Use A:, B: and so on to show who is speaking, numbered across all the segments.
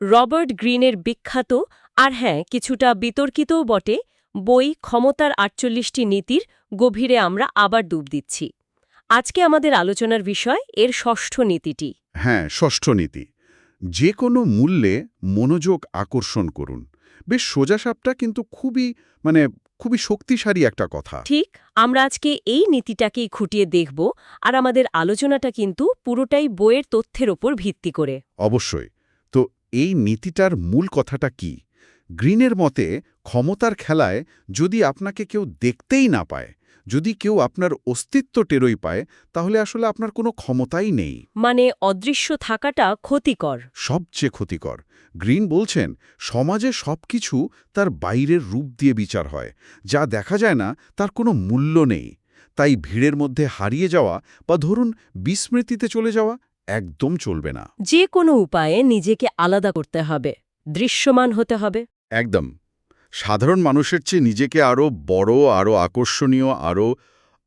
A: Robert গ্রিনের বিখ্যাত আর হ্যাঁ কিছুটা বিতর্কিতও বটে বই ক্ষমতার আটচল্লিশটি নীতির গভীরে আমরা আবার ডুব দিচ্ছি। আজকে আমাদের আলোচনার বিষয় এর ষষ্ঠ নীতিটি।
B: হ্যাঁ ষষ্ঠ নীতি। যে কোনো মূল্যে মনোযোগ আকর্ষণ করুন। বেশ সোজাসাপটা কিন্তু খুবই মানে খুবই শক্তিশালী একটা কথা।
A: ঠিক আমরা আজকে এই নীতিটাকেই খুঁটিয়ে দেখব আর আমাদের আলোচনাটা কিন্তু পুরোটাই বইয়ের তথ্যের ওপর ভিত্তি করে।
B: অবশ্যই। এই নীতিটার মূল কথাটা কি? গ্রিনের মতে ক্ষমতার খেলায় যদি আপনাকে কেউ দেখতেই না পায় যদি কেউ আপনার অস্তিত্ব টেরই পায় তাহলে আসলে আপনার কোনো ক্ষমতাই নেই।
A: মানে অদৃশ্য থাকাটা ক্ষতিকর।
B: সবচেয়ে ক্ষতিকর। গ্রিন বলছেন সমাজে সবকিছু তার বাইরের রূপ দিয়ে বিচার হয়। যা দেখা যায় না তার কোনো মূল্য নেই। তাই ভিড়ের মধ্যে হারিয়ে যাওয়া বা ধরুন বিস্মৃতিতে চলে যাওয়া একদম চলবে না।
A: যে কোনো উপায়ে নিজেকে আলাদা করতে হবে দৃশ্যমান হতে হবে।
B: একদম। সাধারণ মানুষের চেয়ে নিজেকে আরও বড় আরও আকর্ষণীয় আরও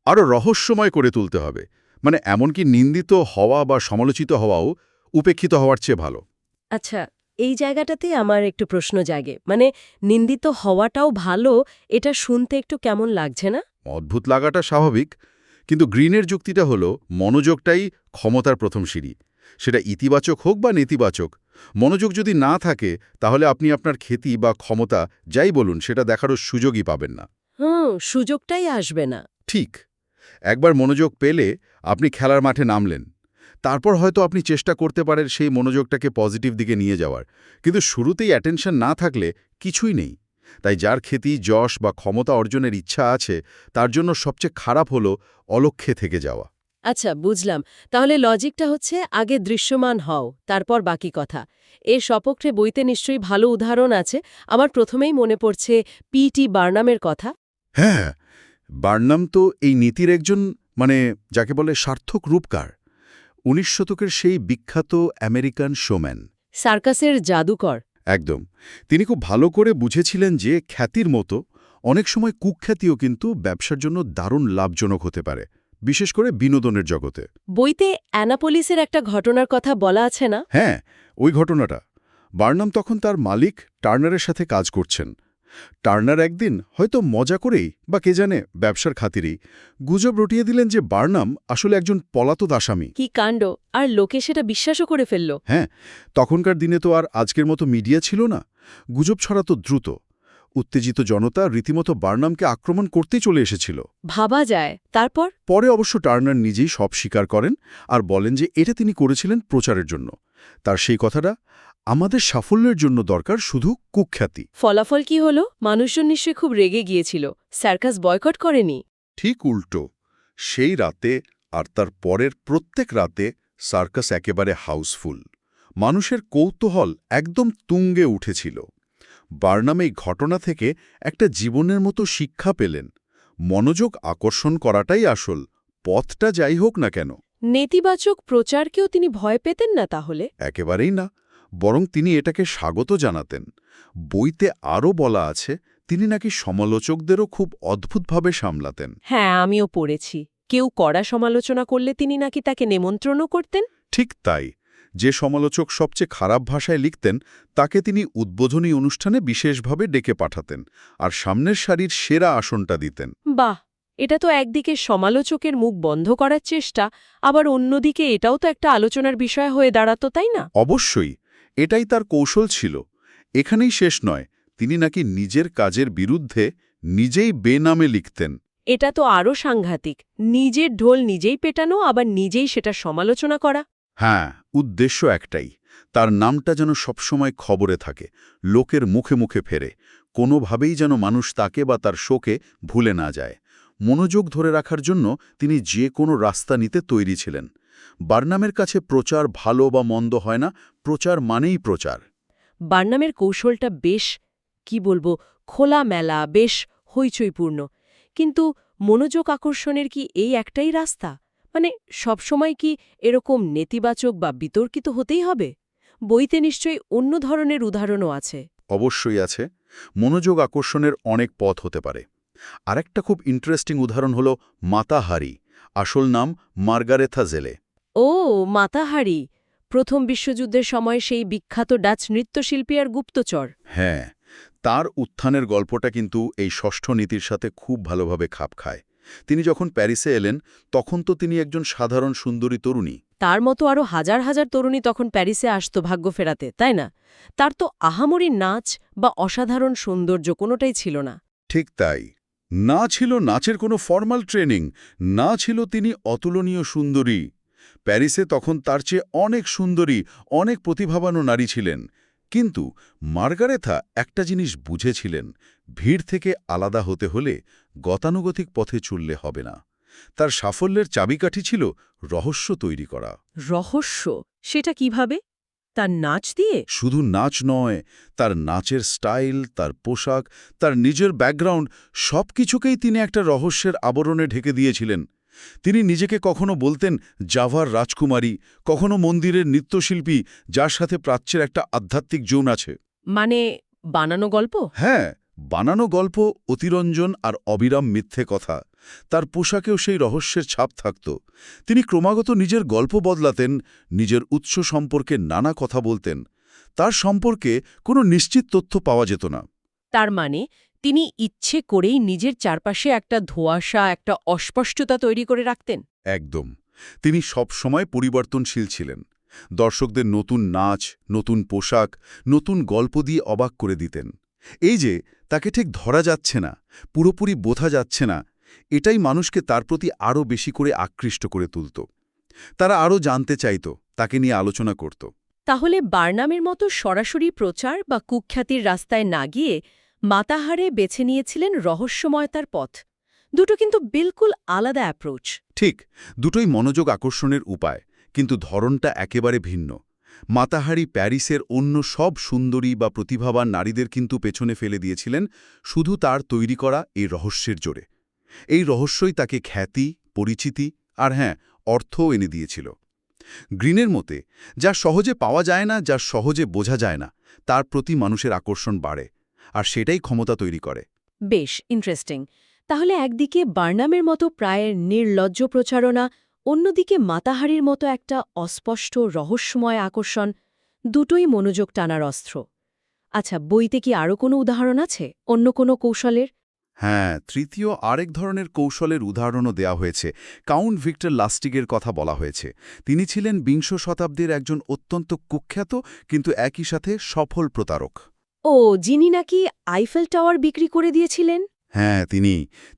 B: আরও রহস্যময় করে তুলতে হবে। মানে এমনকি নিন্দিত হওয়া বা সমালোচিত হওয়াও উপেক্ষিত হওয়ার চেয়ে ভালো।
A: আচ্ছা এই জায়গাটাতে আমার একটু প্রশ্ন জাগে। মানে নিন্দিত হওয়াটাও ভালো এটা শুনতে একটু কেমন লাগছে না?
B: অদ্ভুত লাগাটা স্বাভাবিক। কিন্তু গ্রিনের যুক্তিটা হলো মনোযোগটাই ক্ষমতার প্রথম সিঁড়ি। সেটা ইতিবাচক হোক বা নেতিবাচক মনোযোগ যদি না থাকে তাহলে আপনি আপনার খ্যাতি বা ক্ষমতা যাই বলুন সেটা দেখারও সুযোগই পাবেন না।
A: হুম সুযোগটাই আসবে না।
B: ঠিক একবার মনোযোগ পেলে আপনি খেলার মাঠে নামলেন। তারপর হয়তো আপনি চেষ্টা করতে পারেন সেই মনোযোগটাকে পজিটিভ দিকে নিয়ে যাওয়ার। কিন্তু শুরুতেই অ্যাটেনশন না থাকলে কিছুই নেই। তাই যার খ্যাতি যশ বা ক্ষমতা অর্জনের ইচ্ছা আছে তার জন্য সবচেয়ে খারাপ হলো অলক্ষ্যে থেকে যাওয়া।
A: আচ্ছা বুঝলাম। তাহলে লজিকটা হচ্ছে আগে দৃশ্যমান হও তারপর বাকি কথা। এ সপক্ষে বইতে নিশ্চয়ই ভালো উদাহরণ আছে। আমার প্রথমেই মনে পড়ছে পিটি বার্নামের কথা।
B: হ্যাঁ বার্নাম তো এই নীতির একজন মানে যাকে বলে সার্থক রূপকার। উনিশ শতকের সেই বিখ্যাত আমেরিকান শোম্যান।
A: সার্কাসের জাদুকর।
B: একদম। তিনি খুব ভালো করে বুঝেছিলেন যে খ্যাতির মতো অনেক সময় কুখ্যাতিও কিন্তু ব্যবসার জন্য দারুণ লাভজনক হতে পারে বিশেষ করে বিনোদনের জগতে।
A: বইতে অ্যানাপোলিসের একটা ঘটনার কথা বলা আছে না?
B: হ্যাঁ ওই ঘটনাটা। বার্নাম তখন তার মালিক টার্নারের সাথে কাজ করছেন। টার্নার একদিন হয়তো মজা করেই বা কে জানে ব্যবসার খাতিরেই গুজব রটিয়ে দিলেন যে বার্নাম আসলে একজন পলাতক আসামি।
A: কি কাণ্ড? আর লোকে সেটা বিশ্বাসও করে ফেলল।
B: হ্যাঁ তখনকার দিনে তো আর আজকের মতো মিডিয়া ছিল না। গুজব ছড়াতো দ্রুত। উত্তেজিত জনতা রীতিমতো বার্নামকে আক্রমণ করতেই চলে এসেছিল।
A: ভাবা যায়। তারপর?
B: পরে অবশ্য টার্নার নিজেই সব স্বীকার করেন আর বলেন যে এটা তিনি করেছিলেন প্রচারের জন্য। তার সেই কথাটা আমাদের সাফল্যের জন্য দরকার শুধু কুখ্যাতি।
A: ফলাফল কি হলো? মানুষজন নিশ্চয়ই খুব রেগে গিয়েছিল। সার্কাস বয়কট করেনি।
B: ঠিক উল্টো। সেই রাতে আর তার পরের প্রত্যেক রাতে সার্কাস একেবারে হাউসফুল। মানুষের কৌতূহল একদম তুঙ্গে উঠেছিল। বার্নাম এই ঘটনা থেকে একটা জীবনের মতো শিক্ষা পেলেন। মনোযোগ আকর্ষণ করাটাই আসল। পথটা যাই হোক না কেন।
A: নেতিবাচক প্রচারকেও তিনি ভয় পেতেন না তাহলে?
B: একেবারেই না। বরং তিনি এটাকে স্বাগত জানাতেন। বইতে আরও বলা আছে তিনি নাকি সমালোচকদেরও খুব অদ্ভুতভাবে সামলাতেন।
A: হ্যাঁ আমিও পড়েছি। কেউ কড়া সমালোচনা করলে তিনি নাকি তাকে নেমন্ত্রণও করতেন?
B: ঠিক তাই। যে সমালোচক সবচেয়ে খারাপ ভাষায় লিখতেন তাকে তিনি উদ্বোধনী অনুষ্ঠানে বিশেষভাবে ডেকে পাঠাতেন আর সামনের সারির সেরা আসনটা দিতেন।
A: বাহ! এটা তো একদিকে সমালোচকের মুখ বন্ধ করার চেষ্টা আবার অন্যদিকে এটাও তো একটা আলোচনার বিষয় হয়ে দাঁড়াতো তাই না?
B: অবশ্যই। এটাই তার কৌশল ছিল। এখানেই শেষ নয় তিনি নাকি নিজের কাজের বিরুদ্ধে নিজেই বেনামে লিখতেন।
A: এটা তো আরও সাংঘাতিক নিজের ঢোল নিজেই পেটানো আবার নিজেই সেটা সমালোচনা করা।
B: হ্যাঁ উদ্দেশ্য একটাই তার নামটা যেন সবসময় খবরে থাকে লোকের মুখে মুখে ফেরে কোনোভাবেই যেন মানুষ তাকে বা তার শোকে ভুলে না যায়। মনোযোগ ধরে রাখার জন্য তিনি যে কোনো রাস্তা নিতে তৈরি ছিলেন। বার্নামের কাছে প্রচার ভালো বা মন্দ হয় না প্রচার মানেই প্রচার।
A: বার্নামের কৌশলটা বেশ কি বলব খোলা মেলা বেশ হইচইপূর্ণ। কিন্তু মনোযোগ আকর্ষণের কি এই একটাই রাস্তা? মানে সবসময় কি এরকম নেতিবাচক বা বিতর্কিত হতেই হবে? বইতে নিশ্চয়ই অন্য ধরনের উদাহরণও আছে।
B: অবশ্যই আছে। মনোযোগ আকর্ষণের অনেক পথ হতে পারে। আরেকটা খুব ইন্টারেস্টিং উদাহরণ হল মাতাহারি। আসল নাম মার্গারেথা জেলে।
A: ও মাতাহারি। প্রথম বিশ্বযুদ্ধের সময় সেই বিখ্যাত ডাচ নৃত্যশিল্পী আর গুপ্তচর।
B: হ্যাঁ তার উত্থানের গল্পটা কিন্তু এই ষষ্ঠ নীতির সাথে খুব ভালোভাবে খাপ খায়। তিনি যখন প্যারিসে এলেন তখন তো তিনি একজন সাধারণ সুন্দরী তরুণী।
A: তার মতো আরও হাজার হাজার তরুণী তখন প্যারিসে আসতো ভাগ্য ফেরাতে তাই না? তার তো আহামরি নাচ বা অসাধারণ সৌন্দর্য কোনোটাই ছিল না।
B: ঠিক তাই। না ছিল নাচের কোনো ফর্মাল ট্রেনিং না ছিল তিনি অতুলনীয় সুন্দরী। প্যারিসে তখন তার চেয়ে অনেক সুন্দরী অনেক প্রতিভাবানও নারী ছিলেন। কিন্তু মার্গারেথা একটা জিনিস বুঝেছিলেন ভিড় থেকে আলাদা হতে হলে গতানুগতিক পথে চললে হবে না। তার সাফল্যের চাবিকাঠি ছিল রহস্য তৈরি করা।
A: রহস্য? সেটা কীভাবে? তার নাচ দিয়ে?
B: শুধু নাচ নয় তার নাচের স্টাইল তার পোশাক তার নিজের ব্যাকগ্রাউন্ড সব কিছুকেই তিনি একটা রহস্যের আবরণে ঢেকে দিয়েছিলেন। তিনি নিজেকে কখনো বলতেন জাভার রাজকুমারী কখনো মন্দিরের নৃত্যশিল্পী যার সাথে প্রাচ্যের একটা আধ্যাত্মিক জোন আছে।
A: মানে বানানো গল্প?
B: হ্যাঁ বানানো গল্প অতিরঞ্জন আর অবিরাম মিথ্যে কথা। তার পোশাকেও সেই রহস্যের ছাপ থাকত। তিনি ক্রমাগত নিজের গল্প বদলাতেন নিজের উৎস সম্পর্কে নানা কথা বলতেন। তার সম্পর্কে কোনো নিশ্চিত তথ্য পাওয়া যেত না।
A: তার মানে তিনি ইচ্ছে করেই নিজের চারপাশে একটা ধোঁয়াশা একটা অস্পষ্টতা তৈরি করে রাখতেন।
B: একদম। তিনি সব সময় পরিবর্তনশীল ছিলেন। দর্শকদের নতুন নাচ নতুন পোশাক নতুন গল্প দিয়ে অবাক করে দিতেন। এই যে তাকে ঠিক ধরা যাচ্ছে না পুরোপুরি বোঝা যাচ্ছে না এটাই মানুষকে তার প্রতি আরও বেশি করে আকৃষ্ট করে তুলত। তারা আরও জানতে চাইত তাকে নিয়ে আলোচনা করত।
A: তাহলে বার্নামের মতো সরাসরি প্রচার বা কুখ্যাতির রাস্তায় না গিয়ে মাতাহারে বেছে নিয়েছিলেন রহস্যময়তার পথ। দুটো কিন্তু বিলকুল আলাদা অ্যাপ্রোচ
B: ঠিক, দুটোই মনোযোগ আকর্ষণের উপায়, কিন্তু ধরনটা একেবারে ভিন্ন। মাতাহারি প্যারিসের অন্য সব সুন্দরী বা প্রতিভাবান নারীদের কিন্তু পেছনে ফেলে দিয়েছিলেন শুধু তার তৈরি করা এই রহস্যের জোরে। এই রহস্যই তাকে খ্যাতি, পরিচিতি আর হ্যাঁ অর্থও এনে দিয়েছিল। গ্রিনের মতে, যা সহজে পাওয়া যায় না, যা সহজে বোঝা যায় না, তার প্রতি মানুষের আকর্ষণ বাড়ে। আর সেটাই ক্ষমতা তৈরি করে।
A: বেশ ইন্টারেস্টিং তাহলে একদিকে বার্নামের মতো প্রায় নির্লজ্জ প্রচারণা অন্যদিকে মাতাহারির মতো একটা অস্পষ্ট রহস্যময় আকর্ষণ দুটোই মনোযোগ টানার অস্ত্র। আচ্ছা বইতে কি আরও কোনো উদাহরণ আছে? অন্য কোনো কৌশলের?
B: হ্যাঁ তৃতীয় আরেক ধরনের কৌশলের উদাহরণও দেওয়া হয়েছে। কাউন্ট ভিক্টর লাস্টিগের কথা বলা হয়েছে। তিনি ছিলেন বিংশ শতাব্দীর একজন অত্যন্ত কুখ্যাত কিন্তু একই সাথে সফল প্রতারক।
A: ও যিনি নাকি আইফেল টাওয়ার বিক্রি করে দিয়েছিলেন?
B: হ্যাঁ তিনি।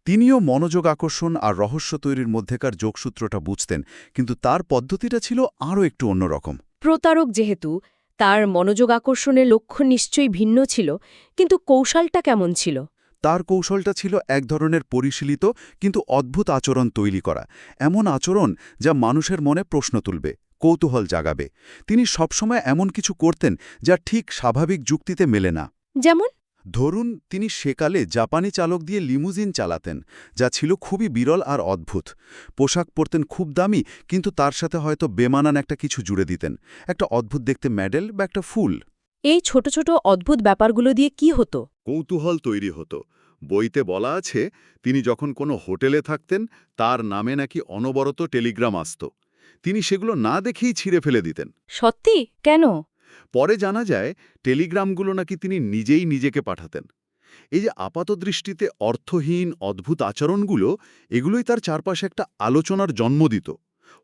B: তিনিও মনোযোগ আকর্ষণ আর রহস্য তৈরির মধ্যেকার যোগসূত্রটা বুঝতেন কিন্তু তার পদ্ধতিটা ছিল আরও একটু অন্যরকম।
A: প্রতারক যেহেতু তার মনোযোগ আকর্ষণের লক্ষ্য নিশ্চয়ই ভিন্ন ছিল কিন্তু কৌশলটা কেমন ছিল?
B: তার কৌশলটা ছিল এক ধরনের পরিশীলিত কিন্তু অদ্ভুত আচরণ তৈরি করা এমন আচরণ যা মানুষের মনে প্রশ্ন তুলবে। কৌতূহল জাগাবে। তিনি সবসময় এমন কিছু করতেন যা ঠিক স্বাভাবিক যুক্তিতে মেলে না।
A: যেমন?
B: ধরুন তিনি সেকালে জাপানি চালক দিয়ে লিমুজিন চালাতেন যা ছিল খুবই বিরল আর অদ্ভুত। পোশাক পরতেন খুব দামি কিন্তু তার সাথে হয়তো বেমানান একটা কিছু জুড়ে দিতেন। একটা অদ্ভুত দেখতে মেডেল বা একটা ফুল।
A: এই ছোট ছোট অদ্ভুত ব্যাপারগুলো দিয়ে কি হতো?
B: কৌতূহল তৈরি হতো। বইতে বলা আছে তিনি যখন কোনো হোটেলে থাকতেন তার নামে নাকি অনবরত টেলিগ্রাম আসত। তিনি সেগুলো না দেখেই ছিঁড়ে ফেলে দিতেন।
A: সত্যি? কেন?
B: পরে জানা যায় টেলিগ্রামগুলো নাকি তিনি নিজেই নিজেকে পাঠাতেন। এই যে আপাত দৃষ্টিতে অর্থহীন অদ্ভুত আচরণগুলো এগুলোই তার চারপাশে একটা আলোচনার জন্ম দিত।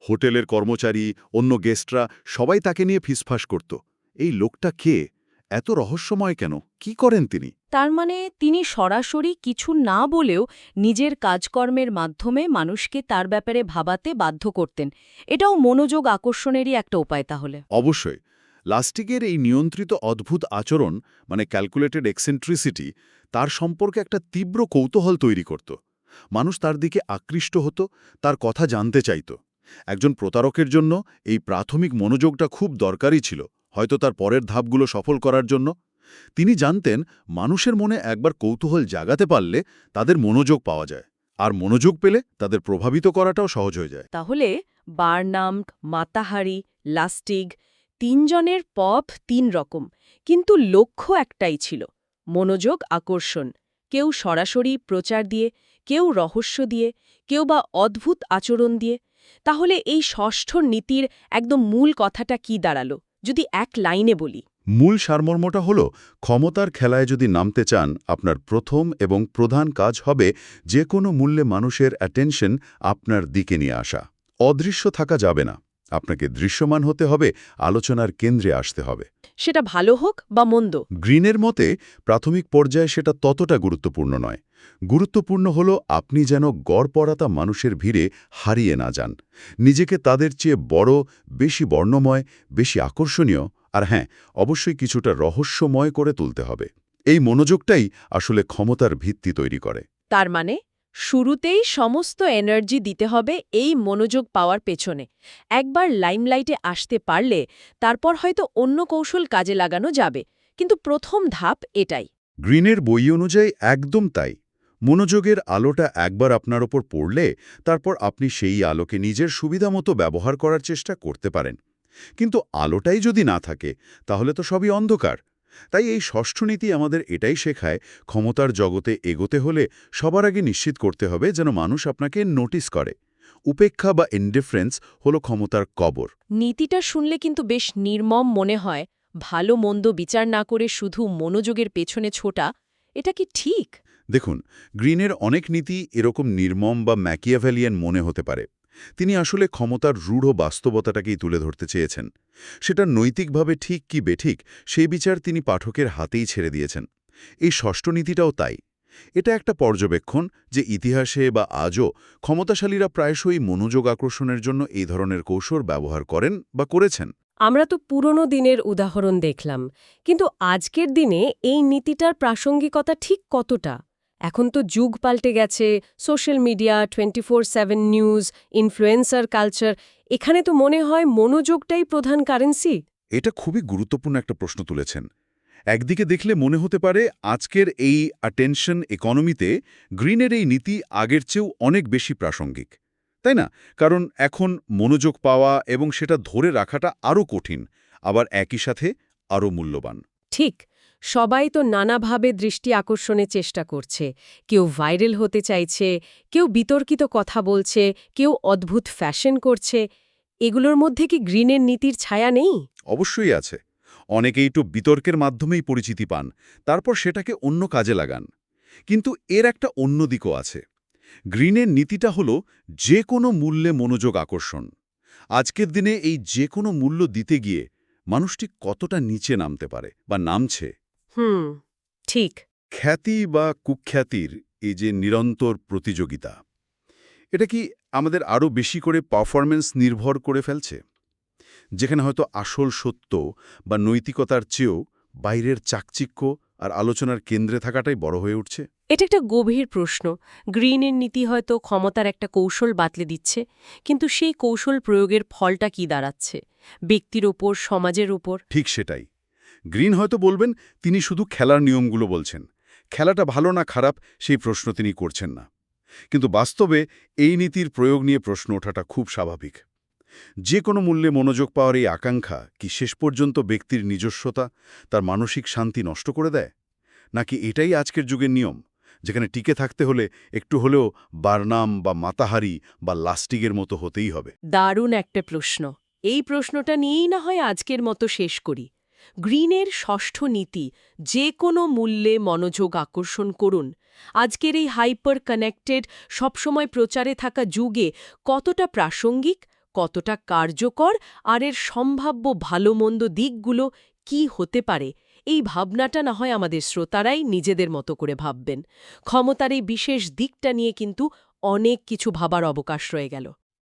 B: হোটেলের কর্মচারী অন্য গেস্টরা সবাই তাকে নিয়ে ফিসফাস করত। এই লোকটা কে? এত রহস্যময় কেন? কি করেন তিনি?
A: তার মানে তিনি সরাসরি কিছু না বলেও নিজের কাজকর্মের মাধ্যমে মানুষকে তার ব্যাপারে ভাবাতে বাধ্য করতেন। এটাও মনোযোগ আকর্ষণেরই একটা উপায় তাহলে।
B: অবশ্যই। লাস্টিকের এই নিয়ন্ত্রিত অদ্ভুত আচরণ মানে ক্যালকুলেটেড এক্সেন্ট্রিসিটি তার সম্পর্কে একটা তীব্র কৌতূহল তৈরি করত। মানুষ তার দিকে আকৃষ্ট হতো তার কথা জানতে চাইত। একজন প্রতারকের জন্য এই প্রাথমিক মনোযোগটা খুব দরকারই ছিল। হয়তো তার পরের ধাপগুলো সফল করার জন্য। তিনি জানতেন, মানুষের মনে একবার কৌতূহল জাগাতে পারলে তাদের মনোযোগ পাওয়া যায়, আর মনোযোগ পেলে তাদের প্রভাবিত করাটাও সহজ হয়ে যায়।
A: তাহলে বারনাম মাতাহারি, লাস্টিগ তিনজনের পপ তিন রকম, কিন্তু লক্ষ্য একটাই ছিল, মনোযোগ আকর্ষণ। কেউ সরাসরি প্রচার দিয়ে, কেউ রহস্য দিয়ে, কেউ বা অদ্ভুত আচরণ দিয়ে। তাহলে এই ষষ্ঠ নীতির একদম মূল কথাটা কি দাঁড়াল? যদি এক লাইনে বলি।
B: মূল সারমর্মটা হল, ক্ষমতার খেলায় যদি নামতে চান, আপনার প্রথম এবং প্রধান কাজ হবে যে কোনো মূল্যে মানুষের অ্যাটেনশন আপনার দিকে নিয়ে আসা। অদৃশ্য থাকা যাবে না। আপনাকে দৃশ্যমান হতে হবে আলোচনার কেন্দ্রে আসতে হবে।
A: সেটা ভালো হোক বা মন্দ।
B: গ্রিনের মতে প্রাথমিক পর্যায়ে সেটা ততটা গুরুত্বপূর্ণ নয়। গুরুত্বপূর্ণ হল আপনি যেন গড়পড়াতা মানুষের ভিড়ে হারিয়ে না যান। নিজেকে তাদের চেয়ে বড় বেশি বর্ণময় বেশি আকর্ষণীয় আর হ্যাঁ অবশ্যই কিছুটা রহস্যময় করে তুলতে হবে। এই মনোযোগটাই আসলে ক্ষমতার ভিত্তি তৈরি করে।
A: তার মানে? শুরুতেই সমস্ত এনার্জি দিতে হবে এই মনোযোগ পাওয়ার পেছনে। একবার লাইমলাইটে আসতে পারলে তারপর হয়তো অন্য কৌশল কাজে লাগানো যাবে, কিন্তু প্রথম ধাপ এটাই।
B: গ্রিনের বই অনুযায়ী একদম তাই। মনোযোগের আলোটা একবার আপনার ওপর পড়লে তারপর আপনি সেই আলোকে নিজের সুবিধামতো ব্যবহার করার চেষ্টা করতে পারেন। কিন্তু আলোটাই যদি না থাকে, তাহলে তো সবই অন্ধকার। তাই এই ষষ্ঠ নীতি আমাদের এটাই শেখায় ক্ষমতার জগতে এগোতে হলে সবার আগে নিশ্চিত করতে হবে যেন মানুষ আপনাকে নোটিস করে। উপেক্ষা বা ইনডিফারেন্স হলো ক্ষমতার কবর।
A: নীতিটা শুনলে কিন্তু বেশ নির্মম মনে হয় ভালো মন্দ বিচার না করে শুধু মনোযোগের পেছনে ছোটা এটা কি ঠিক?
B: দেখুন গ্রিনের অনেক নীতি এরকম নির্মম বা ম্যাকিয়াভ্যালিয়ান মনে হতে পারে। তিনি আসলে ক্ষমতার রূঢ় বাস্তবতাটাকেই তুলে ধরতে চেয়েছেন। সেটা নৈতিকভাবে ঠিক কি বেঠিক সেই বিচার তিনি পাঠকের হাতেই ছেড়ে দিয়েছেন। এই ষষ্ঠ নীতিটাও তাই। এটা একটা পর্যবেক্ষণ যে ইতিহাসে বা আজও ক্ষমতাশালীরা প্রায়শই মনোযোগ আকর্ষণের জন্য এই ধরনের কৌশল ব্যবহার করেন বা করেছেন।
A: আমরা তো পুরনো দিনের উদাহরণ দেখলাম, কিন্তু আজকের দিনে এই নীতিটার প্রাসঙ্গিকতা ঠিক কতটা? এখন তো যুগ পাল্টে গেছে social media twenty four seven news influencer culture এখানে তো মনে হয় মনোযোগটাই প্রধান কারেন্সি
B: এটা খুবই গুরুত্বপূর্ণ একটা প্রশ্ন তুলেছেন। একদিকে দেখলে মনে হতে পারে আজকের এই অ্যাটেনশন ইকোনমিতে গ্রিনের এই নীতি আগের চেয়েও অনেক বেশি প্রাসঙ্গিক। তাই না? কারণ এখন মনোযোগ পাওয়া এবং সেটা ধরে রাখাটা আরও কঠিন আবার একই সাথে আরও মূল্যবান।
A: ঠিক। সবাই তো নানাভাবে দৃষ্টি আকর্ষণের চেষ্টা করছে। কেউ ভাইরাল হতে চাইছে, কেউ বিতর্কিত কথা বলছে, কেউ অদ্ভুত ফ্যাশন করছে। এগুলোর মধ্যে কি গ্রিনের নীতির ছায়া নেই?
B: অবশ্যই আছে। অনেকেই তো বিতর্কের মাধ্যমেই পরিচিতি পান, তারপর সেটাকে অন্য কাজে লাগান। কিন্তু এর একটা অন্য দিকও আছে। গ্রিনের নীতিটা হল যে কোনো মূল্যে মনোযোগ আকর্ষণ। আজকের দিনে এই যে কোনো মূল্য দিতে গিয়ে মানুষটি কতটা নিচে নামতে পারে বা নামছে
A: হুম ঠিক।
B: খ্যাতি বা কুখ্যাতির এই যে নিরন্তর প্রতিযোগিতা এটা কি আমাদের আরও বেশি করে পারফরমেন্স নির্ভর করে ফেলছে? যেখানে হয়তো আসল সত্য বা নৈতিকতার চেয়েও বাইরের চাকচিক্য আর আলোচনার কেন্দ্রে থাকাটাই বড় হয়ে উঠছে?
A: এটা একটা গভীর প্রশ্ন। গ্রিনের নীতি হয়তো ক্ষমতার একটা কৌশল বাতলে দিচ্ছে কিন্তু সেই কৌশল প্রয়োগের ফলটা কি দাঁড়াচ্ছে? ব্যক্তির ওপর সমাজের ওপর?
B: ঠিক সেটাই। গ্রিন হয়তো বলবেন, তিনি শুধু খেলার নিয়মগুলো বলছেন। খেলাটা ভালো না খারাপ, সেই প্রশ্ন তিনি করছেন না। কিন্তু বাস্তবে এই নীতির প্রয়োগ নিয়ে প্রশ্ন ওঠাটা খুব স্বাভাবিক। যে কোনো মূল্যে মনোযোগ পাওয়ার এই আকাঙ্ক্ষা কি শেষ পর্যন্ত ব্যক্তির নিজস্বতা, তার মানসিক শান্তি নষ্ট করে দেয়? নাকি এটাই আজকের যুগের নিয়ম, যেখানে টিকে থাকতে হলে একটু হলেও বারনাম বা মাতাহারি বা লাস্টিগের মতো হতেই হবে?
A: দারুণ একটা প্রশ্ন। এই প্রশ্নটা নিয়েই না হয় আজকের মতো শেষ করি। গ্রিনের ষষ্ঠ নীতি, যে কোনো মূল্যে মনোযোগ আকর্ষণ করুন। আজকের এই হাইপার কানেক্টেড সবসময় প্রচারে থাকা যুগে কতটা প্রাসঙ্গিক, কতটা কার্যকর, আর এর সম্ভাব্য ভালো মন্দ দিকগুলো কি হতে পারে, এই ভাবনাটা না হয় আমাদের শ্রোতারাই নিজেদের মতো করে ভাববেন। ক্ষমতার এই বিশেষ দিকটা নিয়ে কিন্তু অনেক কিছু ভাবার অবকাশ রয়ে গেল।